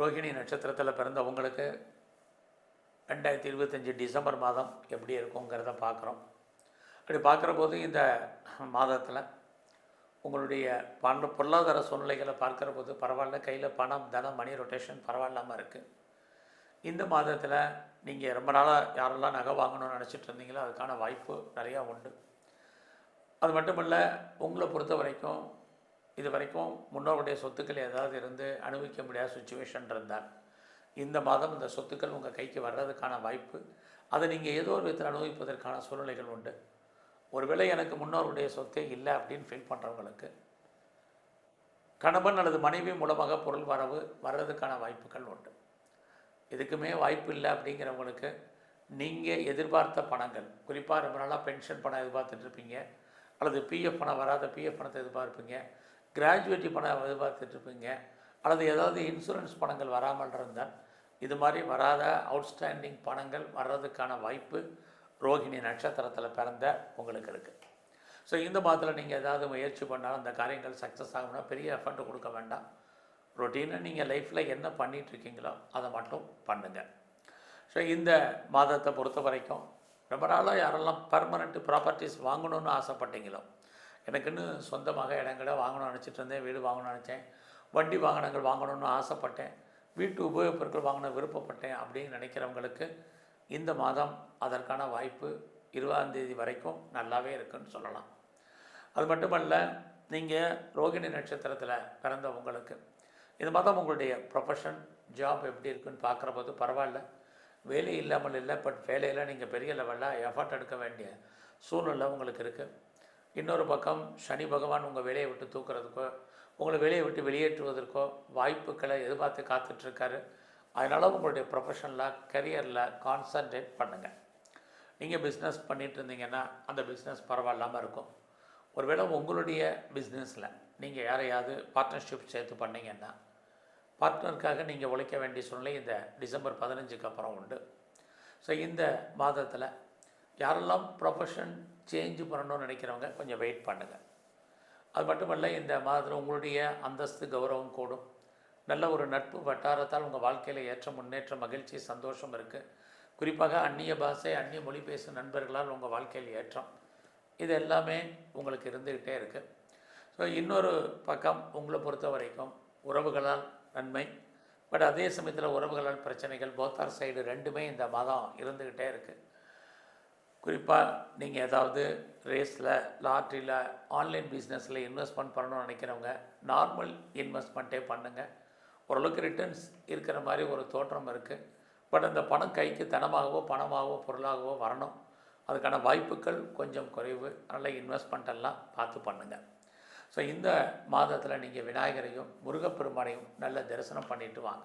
ரோகிணி நட்சத்திரத்தில் பிறந்தவங்களுக்கு ரெண்டாயிரத்தி இருபத்தஞ்சி டிசம்பர் மாதம் எப்படி இருக்குங்கிறத பார்க்குறோம். அப்படி பார்க்குற போது இந்த மாதத்தில் உங்களுடைய பண பொருளாதார சூழ்நிலைகளை பார்க்குற போது பரவாயில்ல கையில் பணம் தனம் மணி ரொட்டேஷன் பரவாயில்லாமல் இருக்குது இந்த மாதத்தில் நீங்கள் ரொம்ப நாளாக யாரெல்லாம் நகை வாங்கணும்னு நினச்சிட்டு இருந்தீங்களோ அதுக்கான வாய்ப்பு நிறையா உண்டு. அது மட்டும் இல்லை உங்களை பொறுத்த வரைக்கும் இது வரைக்கும் முன்னோருடைய சொத்துக்கள் ஏதாவது இருந்து அனுபவிக்க முடியாத சுச்சுவேஷன் இருந்தால் இந்த மாதம் இந்த சொத்துக்கள் உங்கள் கைக்கு வர்றதுக்கான வாய்ப்பு அதை நீங்கள் ஏதோ ஒரு விதத்தில் அனுபவிப்பதற்கான சூழ்நிலைகள் உண்டு. ஒருவேளை எனக்கு முன்னோருடைய சொத்தே இல்லை அப்படின்னு ஃபீல் பண்ணுறவங்களுக்கு கணவன் அல்லது மனைவி மூலமாக பொருள் வரவு வர்றதுக்கான வாய்ப்புகள் உண்டு. எதுக்குமே வாய்ப்பு இல்லை அப்படிங்கிறவங்களுக்கு நீங்கள் எதிர்பார்த்த பணங்கள் குறிப்பாக ரொம்ப நாளாக பென்ஷன் பணம் எதிர்பார்த்துட்டு இருப்பீங்க அல்லது பிஎஃப் பணம் வராத பிஎஃப் பணத்தை எதிர்பார்ப்பீங்க கிராஜுவேட்டி பணம் எதிர்பார்த்துட்டு இருப்பீங்க அல்லது ஏதாவது இன்சூரன்ஸ் பணங்கள் வராமல் இருந்தால் இது மாதிரி வராத அவுட்ஸ்டாண்டிங் பணங்கள் வர்றதுக்கான வாய்ப்பு ரோகிணி நட்சத்திரத்தில் பிறந்த உங்களுக்கு இருக்குது ஸோ இந்த மாதத்தில் நீங்கள் ஏதாவது முயற்சி பண்ணாலும் அந்த காரியங்கள் சக்ஸஸ் ஆகணும்னா பெரிய எஃபர்ட் கொடுக்க வேண்டாம். ரொட்டீனாக நீங்கள் லைஃப்பில் என்ன பண்ணிகிட்ருக்கீங்களோ அதை மட்டும் பண்ணுங்கள் ஸோ இந்த மாதத்தை பொறுத்த வரைக்கும் ரொம்ப நாளாக யாரெல்லாம் பர்மனெண்ட் ப்ராப்பர்ட்டிஸ் வாங்கணும்னு ஆசைப்பட்டீங்களோ எனக்குன்னு சொந்தமாக இடங்களை வாங்கணும்னு நினச்சிட்டு இருந்தேன் வீடு வாங்கணும்னு நினச்சேன். வண்டி வாகனங்கள் வாங்கணும்னு ஆசைப்பட்டேன். வீட்டு உபயோகப் பொருட்கள் வாங்கின விருப்பப்பட்டேன் அப்படின்னு நினைக்கிறவங்களுக்கு இந்த மாதம் அதற்கான வாய்ப்பு இருபதாந்தேதி வரைக்கும் நல்லாவே இருக்குன்னு சொல்லலாம். அது மட்டுமல்ல நீங்கள் ரோகிணி நட்சத்திரத்தில் பிறந்த உங்களுக்கு இந்த மாதம் உங்களுடைய ப்ரொஃபஷன் ஜாப் எப்படி இருக்குன்னு பார்க்குற போது பரவாயில்ல. வேலை இல்லாமல் இல்லை பட் வேலையில் நீங்கள் பெரிய லெவலில் எஃபர்ட் எடுக்க வேண்டிய சூழ்நிலை உங்களுக்கு இருக்குது இன்னொரு பக்கம் சனி பகவான் உங்கள் வேலையை விட்டு தூக்குறதுக்கோ உங்களை வேலையை விட்டு வெளியேற்றுவதற்கோ வாய்ப்புகளை எதிர்பார்த்து காத்துட்ருக்காரு. அதனால் உங்களுடைய ப்ரொஃபஷனில் கரியரில் கான்சன்ட்ரேட் பண்ணுங்கள் நீங்கள் பிஸ்னஸ் பண்ணிகிட்டு இருந்தீங்கன்னா அந்த பிஸ்னஸ் பரவாயில்லாமல் இருக்கும். ஒருவேளை உங்களுடைய பிஸ்னஸில் நீங்கள் யாரையாவது பார்ட்னர்ஷிப் சேர்த்து பண்ணீங்கன்னா பார்ட்னருக்காக நீங்கள் உழைக்க வேண்டிய சூழ்நிலை இந்த டிசம்பர் பதினஞ்சுக்கு அப்புறம் உண்டு. ஸோ இந்த மாதத்தில் யாரெல்லாம் ப்ரொஃபஷன் சேஞ்ச் பண்ணணும்னு நினைக்கிறவங்க கொஞ்சம் வெயிட் பண்ணுங்கள் அது மட்டுமல்ல இந்த மாதத்தில் உங்களுடைய அந்தஸ்து கௌரவம் கூடும். நல்ல ஒரு நட்பு வட்டாரத்தால் உங்கள் வாழ்க்கையில் ஏற்ற முன்னேற்ற மகிழ்ச்சி சந்தோஷம் இருக்குது குறிப்பாக அந்நிய பாஷை அந்நிய மொழி பேசும் நண்பர்களால் உங்கள் வாழ்க்கையில் ஏற்றம். இது எல்லாமே உங்களுக்கு இருந்துக்கிட்டே இருக்குது ஸோ இன்னொரு பக்கம் உங்களை பொறுத்த வரைக்கும் உறவுகளால் நன்மை. பட் அதே சமயத்தில் உறவுகளால் பிரச்சனைகள் போத்தார் சைடு ரெண்டுமே இந்த மாதம் இருந்துக்கிட்டே இருக்குது குறிப்பாக நீங்கள் ஏதாவது ரேஸில் லாட்ரியில் ஆன்லைன் பிஸ்னஸில் இன்வெஸ்ட்மெண்ட் பண்ணணும்னு நினைக்கிறவங்க நார்மல் இன்வெஸ்ட்மெண்ட்டே பண்ணுங்கள் ஓரளவுக்கு ரிட்டர்ன்ஸ் இருக்கிற மாதிரி ஒரு தோற்றம் இருக்குது பட் அந்த பணம் கைக்கு தனமாகவோ பணமாகவோ பொருளாகவோ வரணும். அதுக்கான வாய்ப்புகள் கொஞ்சம் குறைவு. அதனால் இன்வெஸ்ட்மெண்ட் எல்லாம் பார்த்து பண்ணுங்கள் ஸோ இந்த மாதத்தில் நீங்கள் விநாயகரையும் முருகப்பெருமானையும் நல்ல தரிசனம் பண்ணிட்டு வாங்க.